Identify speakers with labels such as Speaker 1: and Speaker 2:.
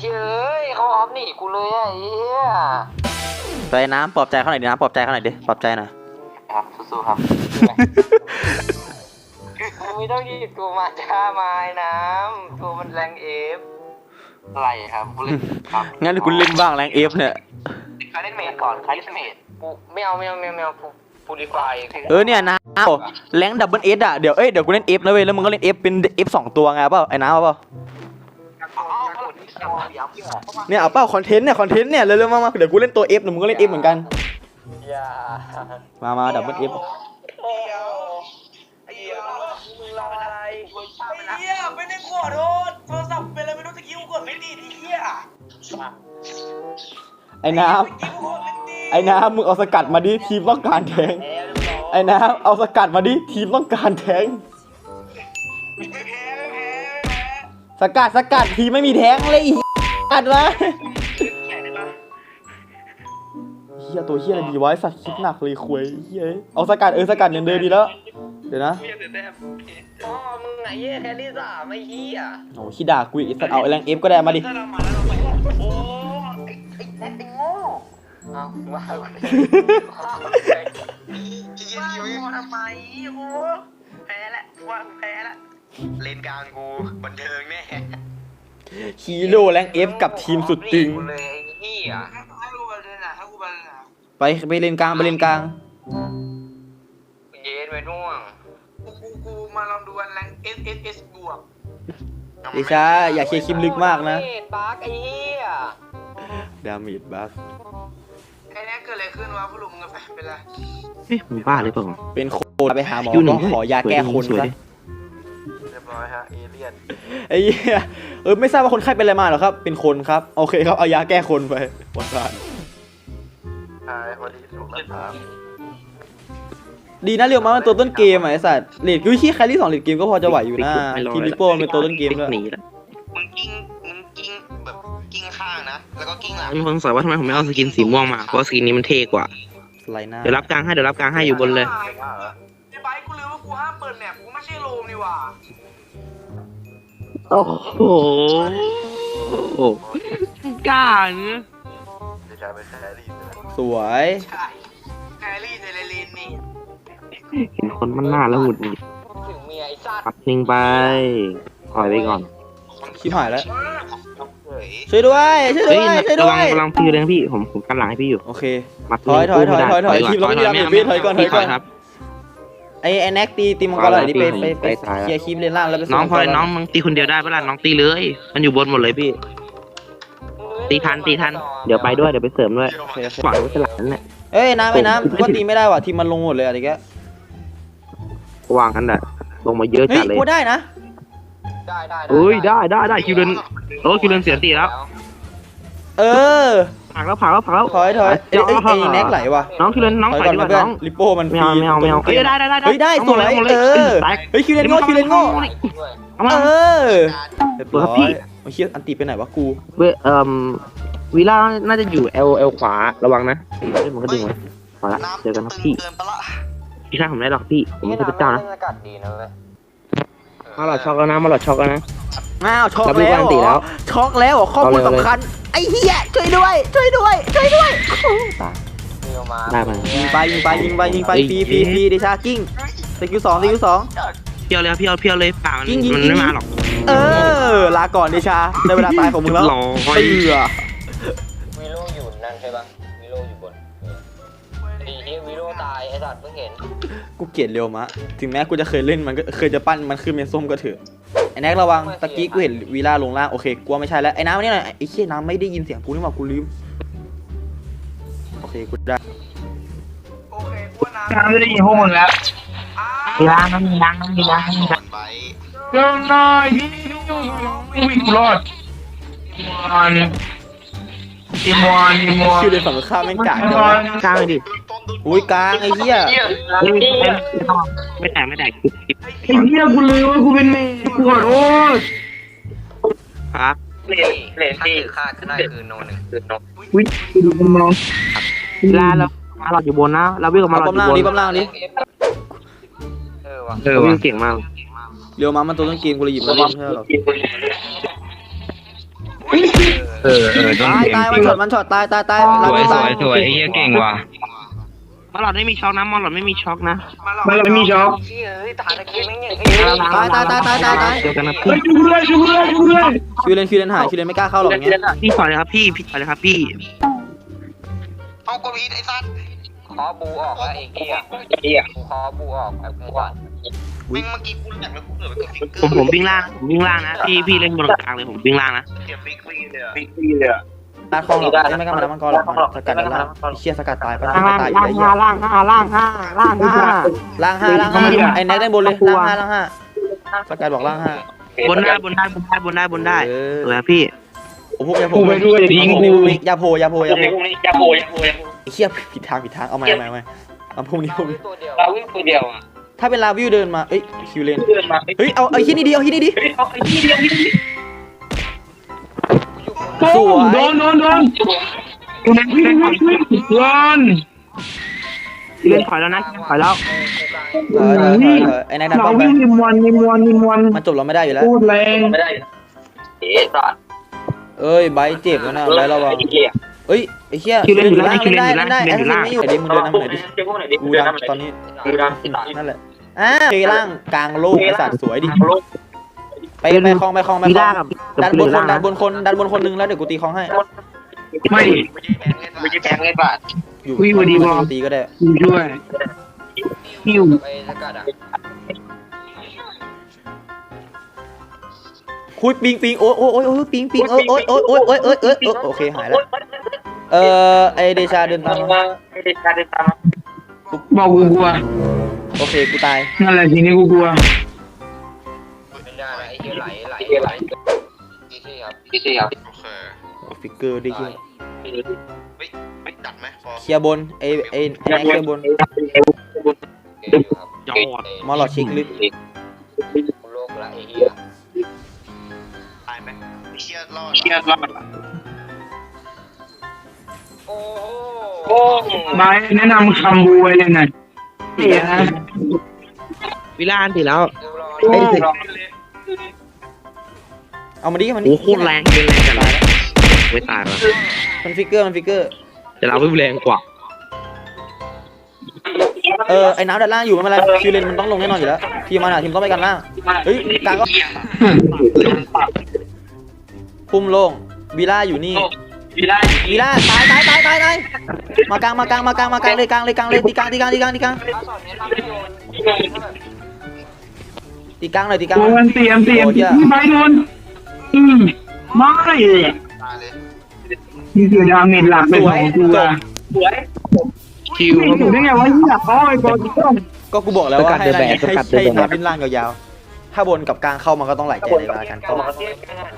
Speaker 1: เฉยเขาออฟหนีกูเลยอะไอ้เหี้ย
Speaker 2: ไปน้ำปลอบใจเขาหน่อยดิน้ำปลอบใจเขาหน่อยดิปลอบใจหน่อย
Speaker 1: ครับสู้ๆครับมึงไม่ต้องหยิบตัวมาจ้าไม้น้ำตัวมันแรงเอฟอะไรครับกูเล่นครับ
Speaker 2: งั้นกูเล่นบ้างแรงเอฟเนี่ย
Speaker 1: ใครเล่นเมดก่อนใครเล่นเมดกูไม่เอาไม่เอาไม่เอาไม่เอาพูดิฟาย
Speaker 2: เออเนี่ยน้ำแรงดับเบิลเอสอะเดี๋ยวเอ้ยเดี๋ยวกูเล่นเอฟนะเว้ยแล้วมึงก็เล่นเอฟเป็นเอฟสองตัวไงเอาเปล่าไอ้น้ำเอาเปล่า เนี่ยเอาเปล่าคอนเทนต์เนี่ยคอนเทนต์เนี่ยเร็วๆมามาเดี๋ยวกูเล่นตัวเอฟแล้วมึงก็เล่นเอฟเหมือนกัน
Speaker 1: อย่า
Speaker 2: มามาดับเบิลเอฟ
Speaker 1: เดียวไอ้เหี้ยมึงรออะไร
Speaker 3: ไอ้เหี้ยไม่ได้ขอโทษโทรศัพท์เป็นอะไรไม่รู้ตะกี้กูกดไม่ดีไอ้เหี้ย
Speaker 2: ไอ้น้
Speaker 3: ตะกี้กูกดไม่ดีำ
Speaker 2: ไอ้น้ำมึงเอาสกัดมาดิทีมต้องการแทงไอ้น้ำเอาสกัดมาดิทีมต้องการแทง สกัดสกัดทีมไม่มีแทงเลยอีอัดวะ
Speaker 3: แข่งได้ปะ
Speaker 2: เฮียตัวเฮียอะไรดีวะไอ้สัตว์คิดหนักเลยคุยเฮียเอาสกัดเออสกัดอย่างเดิมดีแล้ว เดี๋ยวนะ
Speaker 3: เหี้ยเสียแต้ม
Speaker 1: พ่อมึงไงเหี้ยแครี่สามไอ้เหี้ย
Speaker 2: โอ้ขี้ด่ากูอีกไอ้สัตว์เอาไอ้แรงเอฟก็ได้มาดิ
Speaker 3: ถ้าเรามาแล้วเราไปโอ้
Speaker 1: ไอ้ไอ้แน็กไอ้โง่เอาว่ากู
Speaker 3: เหี้ยเหี้ยทำไมโอ้แพ้ละว่าแพ้ละ
Speaker 1: เลนกลางกูบันเทิงแน่
Speaker 2: ฮีโร่แรงเอฟกับทีมสุดตึง
Speaker 1: กูเลยไอ้เหี้ย
Speaker 3: ให้กูไปเลยนะให้กูไปเลยนะ
Speaker 2: ไปไปเลนกลางไปเลนกลาง
Speaker 1: เย็นไปน่วง
Speaker 3: กูกูกูมาลองดูวันแรง S S S บวก
Speaker 2: เดชาอย่าเคลียร์คลิปลึกมากนะ
Speaker 1: เมดบักไอ้เหี้ย
Speaker 2: ดามิดบัส
Speaker 3: ไอ้เนี่ยเกิดอะไรขึ้นวะผู้ลุงกับแฟนเป็นไร
Speaker 4: เฮ้ยมึงบ้าหรือเปล่า
Speaker 2: เป็นโคนไปหาหมอ
Speaker 4: อยู่หนึ่
Speaker 2: ก็
Speaker 4: ง
Speaker 2: ขอยาแก้คน
Speaker 4: สวย
Speaker 2: ซะ
Speaker 4: ดิ
Speaker 1: เรียบร้อยฮะเอเลี่ยน
Speaker 2: ไอ้เหี้ยเออไม่ทราบว่าคนไข้เป็นอะไรมาเหรอครับ เป็นคนครับ โอเคครับ เอายาแก้คนไปวัดบาน
Speaker 1: ใช่พอดีถูกแล้วครับ
Speaker 2: ดีนะเรียวมาเป็นตัวต้นเกมอะไอ้สัตว์เลดกูขี้แครี่สองเลดเกมก็พอจะไหวอยู่นะ
Speaker 4: ไม่รอ
Speaker 2: ทีมลิโป้มันเป็นตัวต้นเกมด้วย
Speaker 4: หนีแล้ว
Speaker 1: มึงกิ้งมึงกิ้งแบบกิ้งข้างนะ แล้วก็กิ้งหลัง
Speaker 4: มีคนสงสัยว่าทำไมผมไม่เอาสกินสีม่วงมาเพราะสกินนี้มันเท่กว่า
Speaker 2: สไลด์หน้า
Speaker 4: เดี๋ยวรับกลางให้เดี๋ยวรับกลางให้อยู่บนเลย
Speaker 3: ไอ้ไบค์กูลืมว่ากูห้ามเปิดแมปกูไม่ใช่โรมนี่หว่า
Speaker 4: โอ้โหกล้าเนื้อ
Speaker 1: จะกลายเป็นแครี่
Speaker 2: สวย
Speaker 3: ใช่แครี่เทเลลินนี่
Speaker 4: เห็นคนมันหน้าแล้วหงุดหงิด
Speaker 1: ถึงเมียไอ้สัตว์
Speaker 4: ปักนิ่งไปปล่อยไปก่อน
Speaker 2: ชิบหายแล้ว
Speaker 1: เฮ้ย
Speaker 2: ช่วยด้วย ช่วยด้
Speaker 4: เฮ้
Speaker 2: วยยช่วย
Speaker 4: ระ
Speaker 2: ด้ว
Speaker 4: วัง
Speaker 2: ย
Speaker 4: ระวังพี่อยู่เลยนะพี่ผมผมกันหลังให้พี่อยู่
Speaker 2: โอเค
Speaker 4: มัด
Speaker 2: ถอยถอยถอยถอยถอย
Speaker 4: ก่
Speaker 2: ทีมเราไม่มีดาเมจพี่ถอยก่อนถอยก่อน
Speaker 4: ครับ
Speaker 2: ไอ้ไอ้แน็กตีตีมังกรหน่อยดิไปไปไป
Speaker 4: ไปตายแล้ว
Speaker 2: เคลียร์คลิปเลนล่างแล้วไปส่
Speaker 4: น้องพลอย
Speaker 2: มักร
Speaker 4: น้องมึงตีคนเดียวได้ปะล่ะน้องตีเลย มันอยู่บนหมดเลยพี่ตีทันตีทันเดี๋ยวไปด้วยเดี๋ยวไปเสริมด้วย
Speaker 2: โอเคโอเค
Speaker 4: หวังว่าจะหลังนั่นแหละ
Speaker 2: เอ้ยน้ำไอ้น้ำกูว่าตีไม่ได้ว่ะทีมมันลงหมดเลยอะไรแก
Speaker 4: วางกันแหละลงมาเยอะ
Speaker 2: เฮ้ย
Speaker 4: จัดเลย
Speaker 2: กูได้นะ
Speaker 1: ได้ได้
Speaker 4: เอ้ยได้ได้ได้คิวเลนโอ้คิวเลนเสียตีแล้ว
Speaker 2: เออ
Speaker 4: ผักแล้วผักแล้วผักแล้ว
Speaker 2: ถอยถอยเอ้ยเอ้ยไอ้แน็กไหลว่ะ
Speaker 4: น้องคิวเลนน้อง
Speaker 2: ถอย
Speaker 4: ถอย
Speaker 2: ก่อน
Speaker 4: ดีกว่า
Speaker 2: เพื่อน
Speaker 4: น้อง
Speaker 2: ลิโป้มัน
Speaker 4: ไม่เอาไม่เอาไม่เอา
Speaker 2: ฟรี
Speaker 4: เอ้ยได้ได้ได้
Speaker 2: เฮ้ยได้
Speaker 4: อา
Speaker 2: ส
Speaker 4: หม
Speaker 2: วย
Speaker 4: ลหมดล
Speaker 2: เออ
Speaker 4: แตก
Speaker 2: เฮ้ยคิวเลนโง่คิวเลนโง่
Speaker 4: เอามา
Speaker 2: เออเรียบร้
Speaker 4: เปิดครับ
Speaker 2: อ
Speaker 4: พี่
Speaker 2: ยไอ้เชี่ยอันตีไปไหนวะกู
Speaker 4: เว้ยเอ่มวิล่าน่าจะอยู่เอลเอลขวาระวังนะเฮ้ยมันก็ดึงไว้พอละเจอกันครับพี่
Speaker 1: เกินไปละ
Speaker 4: พี่ข้าผมได้หรอกพี่ผมไม่ใช่พระเจ้านะ
Speaker 1: อากาศดีนะเว้ย
Speaker 4: มาหลอดช็อกแล้วนะมาหลอดช็อกแล้วนะ
Speaker 2: อ้าวช็อก
Speaker 4: รับรู้
Speaker 2: แล้ว
Speaker 4: การันตี
Speaker 2: เหร
Speaker 4: แล้
Speaker 2: อ
Speaker 4: ว
Speaker 2: ช็อกแล้วเหรอข้อมูล
Speaker 4: เอาเลย
Speaker 2: สำคัญ ไอ้เหี้ยช่วยด้วย ช่วยด้วย ช่วยด้วย
Speaker 4: ตาย
Speaker 1: เดียวมา
Speaker 4: ได้ไหม
Speaker 2: ยิงไปยิงไปยิงไปยิงไป
Speaker 4: เฮ้ย
Speaker 2: ฟรีฟรีฟรีเดชากิ้งสกิลสองสกิลสอง
Speaker 4: เพียวเลยครับเพียวเพียวเลยป่ามัน
Speaker 2: ยิงยิง
Speaker 4: มัน
Speaker 2: ยิง
Speaker 4: ไม่มาหรอก
Speaker 2: เออ ลาก่อนเดชาได้เวลาตายของมึงแล้ว
Speaker 4: รอ
Speaker 2: เตือ
Speaker 1: วิโรอยู่นั่นใช่ปะวิโรอยู่บนเออดีที่วิโรตายไอ้สัตว์เพิ่งเห็น
Speaker 2: กูเกลียดเร็วมะ ถึงแม้กูจะเคยเล่นมันก็เคยจะปั้นมันขึ้นเป็นส้มก็เถอะไอ้ แน็กระวังตะกี้กูเห็นวีล่าลงล่างโอเคกูว่าไม่ใช่แล้วไอ้น้ำมานี่หน่อยไอ้เชี่ยน้ำไม่ได้ยินเสียงกูนี่หว่ากูลืมโอเคกูได้
Speaker 3: โอเคกูว่าน้ำ
Speaker 5: น้ำไม่ได้ยินพวกมึงแล้ว
Speaker 3: อ้า
Speaker 5: มีล้างน้ำมีล้างน้ำมีล้างน้ำมีล้าง
Speaker 1: ไป
Speaker 5: เรื่องน้อยที่วิ่งวิ่งกูรอดอี มอนอีมอน
Speaker 2: ชื่อเลยฝั่งตรงข้ามแม่งกาก
Speaker 5: อี
Speaker 2: จัง
Speaker 5: มอ
Speaker 2: วะ
Speaker 5: น
Speaker 4: กลางเลยดิ
Speaker 2: อุ้ยกลางไอ้เหี้ย
Speaker 4: ไม่แตกไม่แตก
Speaker 5: ไอ้เหี้ยกูลืมว่ากูเป็นเมย์กูขอโทษ
Speaker 4: ครับ
Speaker 1: เลนเลนที่ค่าขึ้นได้คือโนหนึ่ง
Speaker 5: วิ่งดูกูมอง
Speaker 4: เวลาเรามาหลอดอยู่บนนะเราวิ่งกับมา
Speaker 2: เอา
Speaker 4: หลอด
Speaker 2: ป้อ
Speaker 4: อ
Speaker 2: ม
Speaker 4: ยู่
Speaker 2: ล่าง
Speaker 4: บน
Speaker 2: ดิป้อมล่างดิ
Speaker 1: เออว่ะ
Speaker 4: เออวิ่งเก่งมาก
Speaker 2: เร็วมามันตัวต้นเกมกูเลยหยิบมาเล่นไม่ใช่หรอ
Speaker 1: เออ
Speaker 5: เออเออต้น
Speaker 2: ตาย
Speaker 5: เกม
Speaker 2: ตายมันช็อตมันช็อตตายตายตาย
Speaker 5: สวยส
Speaker 2: ตา
Speaker 5: วยสวยไอ้เหี้ยเก่งว่ะ
Speaker 4: มอลลอดไม่มีช็อกนะมอลลอดไม่มีช็อกนะ
Speaker 5: มันไม่มีช็อค
Speaker 1: เฮ้ยเฮ้ยทหารตะกี้แม่งอย่าง
Speaker 2: ตายตายตายตายตายตาย
Speaker 4: เดียวกันนะ
Speaker 5: เฮ้ยช่วยด้วยช่วยด้วยช่วยด้วย
Speaker 2: คิวเลนคิวเลนหายคิวเลนไม่กล้าเข้าหรอกอย่างเงี้ย
Speaker 4: พี่ถอยเลยครับพี่พี่ถอยเลยครับพี่
Speaker 3: เอากดอีทไอ้สัตว์
Speaker 1: ขอบูออกแล้วไอ้เหี้ยกูขอบูออกไอ้กูก่อน
Speaker 3: แม่งเมื่อกี้กูอยากแล้วกูเกิดไปกดฟิกเกอ
Speaker 4: ผม
Speaker 3: ร์
Speaker 4: ผมวิ่งล่างผมวิ่งล่างนะพี่พี่เล่นบนกลางเลยผมวิ่งล่างนะ
Speaker 3: เสียฟิกฟรีเลยอะ
Speaker 2: ตาคลองหรอกไม่กล้ามาแล้วมังกรหรอกมันสกัดด้านล่างไอ้เชี่ยสกัดตายปะ
Speaker 4: ล่าง
Speaker 2: ตายอยู่
Speaker 4: ล่าง
Speaker 2: ไอ้เหี้ย
Speaker 4: ห้าล่างห้าล่างห้าล่างห้า
Speaker 2: ล่างห้าล่างห้าไอ้แน็กได้บนเลยล่างห้าล่างห้าสกัดบอกล่างห้า
Speaker 4: บนได้บนได้บนได้บนได้บนได้
Speaker 2: เออ
Speaker 4: สวยครับพี่
Speaker 2: ผมพูดอย่าโผ
Speaker 5: กู
Speaker 2: ล่
Speaker 5: ไปด้วยทิ้งกู
Speaker 2: อย่าโผล่อย่าโผล่อย่าโผล่
Speaker 3: อย่าโผล่อย่าโผล่อย่าโผล่
Speaker 2: ไอ้ เชี่ยผิดทางผิดทางเอาใหม่เอาใหม่เอาใหม่เอาพวกนี้พวกนี้
Speaker 1: ตัวเดียว
Speaker 3: เราวิ่งตัวเดียวอะ
Speaker 2: ถ้าเป็นลาวิวเดินมาเอ้ยคิวเลน
Speaker 3: เดินมา
Speaker 2: เฮ้ยเอาไอ้ที่นี่ดีเอาที่นี่ดี
Speaker 3: เฮ้ยเอาไอ้ที่เดียวนี่
Speaker 2: สวย
Speaker 5: โดนโดนโดนกูเล่นวิ่งวิ่งวิ่งโดน
Speaker 4: เล่นถอยแล้วนะถอยแล้ว
Speaker 2: เออเออเออเออไอ้แน็กดัน
Speaker 5: เรา
Speaker 2: ป้อมไป
Speaker 5: วิ่งนิมวันนิมวันนิมวัน
Speaker 2: มันจบเราไม่ได้อยู่แล้ว
Speaker 5: พูดแรง
Speaker 3: ไม่ได้เอ๊ะสัตว์
Speaker 2: เอ้ยไบร์ทเจ็บแล้วนะไบร์ทระวัง เอ้ยไอ้เหี้ย
Speaker 4: คิวเล่นอยู่ล่างคิ
Speaker 2: เล่นอ
Speaker 4: ยู่ล่าง
Speaker 2: เล่
Speaker 4: นอยู่ล่าง
Speaker 2: ไหนดิมึงเดินทางไหนดิ
Speaker 3: กูไหนดิ
Speaker 2: กู
Speaker 3: กูดำ
Speaker 2: ตอนนี้
Speaker 3: กูดำ
Speaker 2: นั่นแหละอ่าเกล่างกลางโลกไอ้สัตว์สวยดิไปไปคลองไปคลองไปคลองดันบนคนดันบนคนดันบนคนหนึงแล้วเดี๋ยวกูตีคลองให้
Speaker 5: ไม่
Speaker 3: ไม่ใช่แพงเลยบาท
Speaker 2: อยู่
Speaker 5: อุ๊ยวันดีวะ
Speaker 2: ตีก็ได้
Speaker 5: กูช่วยหิว
Speaker 1: ไปแล้วก็ดัก
Speaker 2: คุยปิงปิงโอ้ยโอ้ยโอ้ยโอ๊ยปิงปิงเอ้ยโอ้ยโอ้ยโอ้ยโอ้ยโอ๊ยโอ๊ยโอเคหายแล้ว เออไอเดชาเดินตามมา
Speaker 3: ไม่ได้การเดินตาม
Speaker 5: บอกกูกลัว
Speaker 2: โอเคกูตาย
Speaker 5: นั่นแหละทีนี้กูกลัว
Speaker 1: เป็นได้ไอ้เหี้ยไหลไหลไหลดีที่ครับ
Speaker 3: พี่ซี่ครับโอเค
Speaker 2: ฟิกเกอร์ได้เหี้ย
Speaker 3: ไม่ดัดไหมพอ
Speaker 2: เคลียร์บนไอไอไอ้แน็กเคลียร์บน
Speaker 1: เก่งครับ
Speaker 4: ยอด
Speaker 2: มอลลอดชิกลึก
Speaker 1: โลกละไอ้เหี้ย
Speaker 3: ตายไหมเครียดรอดเครียดรอด
Speaker 1: โอ้โห
Speaker 3: โอ้
Speaker 5: บายแนะนำคำบูไว้เลยหน่อยเสีย
Speaker 4: วิลาอันตีแล้ว
Speaker 1: เรียบร้อย
Speaker 5: โอ้
Speaker 2: เอามาดิมัน
Speaker 4: โอ้โหโคตรแรงเป็นแรงกันแล้วไม่ตายว่ะ
Speaker 2: มันฟิกเกอร์มันฟิกเกอร์
Speaker 4: แต่เราไม่แรงกว่า
Speaker 2: เออไอ้น้ำด้านล่างอยู่ไม่เป็นไรคิวเลนมันต้องลงแน่นอนอยู่แล้วทีมมันอะทีมต้องไปกันล่างเฮ้ยกลางก็พุ่มโล่งวีล่าอยู่นี่
Speaker 3: พี่ได้
Speaker 2: วีล่าตายตายตายตายตายมากลางมากลางมากลางมากลางเลยกลางเลยกลางเลยตีกลางตีกลางตีกลางตีกลางตีกลางหน่อยตีกลาง
Speaker 5: โด
Speaker 2: น
Speaker 5: เสียมเสียมที่ไปโดนอืมไม่
Speaker 3: ตายเลย
Speaker 5: นี่คือดาเมจหลักเป็นของกูอะ
Speaker 4: คิว
Speaker 5: ไม่
Speaker 4: ครับผ
Speaker 5: ถูก
Speaker 4: ม
Speaker 5: ได้ไงวะเหี้ยอ๋อไอ้บอลที่ต้อ
Speaker 2: ก็กูบอกแล้วว่า
Speaker 4: สกัด
Speaker 2: ให้
Speaker 4: เดอะแบก
Speaker 2: ให้
Speaker 4: สกัดเดอะ
Speaker 2: ให้
Speaker 4: แบก
Speaker 2: น้ำเป็นล่างยาวๆถ้าบนกับกลางเข้ามันก็ต้องไหลใจในเวลาการเข้า
Speaker 1: เทียบกัน